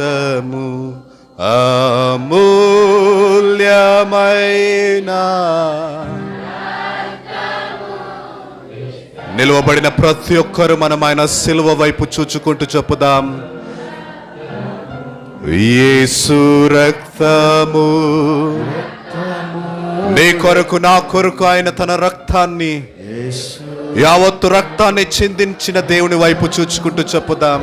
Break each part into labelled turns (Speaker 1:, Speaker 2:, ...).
Speaker 1: రక్తము అమూల్యమైన నిలువబడిన ప్రతి ఒక్కరు మనం ఆయన సిలువ వైపు చూచుకుంటూ చెప్పుదాం. యేసు రక్తము నీ కొరకు నా కొరకు ఆయన తన రక్తాన్ని యావత్తు రక్తాన్ని చిందించిన దేవుని వైపు చూచుకుంటూ చెప్పుదాం.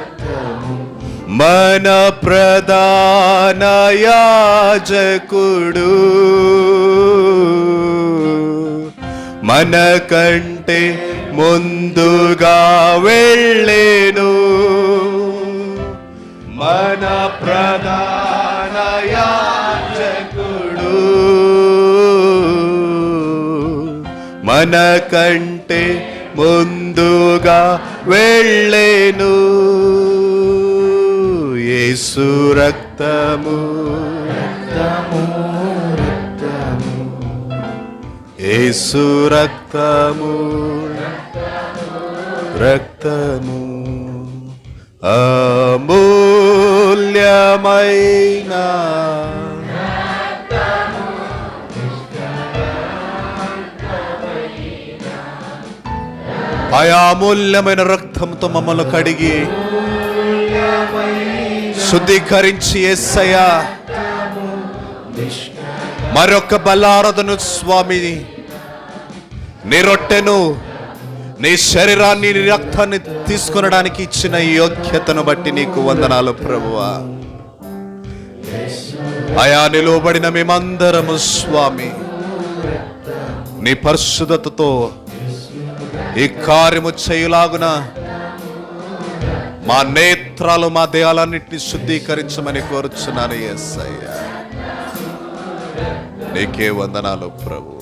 Speaker 1: మన ప్రధాన యాజకుడు మన కంటే ముందుగా వెళ్ళేను మన ప్రధాన యాజకుడు మన కంటే ముందుగా వెళ్ళేను రక్తము. యేసు రక్తము. రక్తము. అమూల్యమైన ఆయా అమూల్యమైన రక్తంతో మమ్మల్ని కడిగి శుద్ధీకరించి ఎస్సయ్యా మరొక బలారదను స్వామి నీ రొట్టెను నీ శరీరాన్ని నీ రక్తాన్ని తీసుకునడానికి ఇచ్చిన యోగ్యతను బట్టి నీకు వందనాలు ప్రభువా. అయా నిలువబడిన మేమందరము స్వామి నీ పరిశుద్ధతతో ఈ కార్యము చేయులాగున మా స్తోత్రాలు మా దేహాలన్నింటినీ శుద్ధీకరించమని కోరుచున్నాను ఎస్ అయ్యా నీకే వందనాలు ప్రభు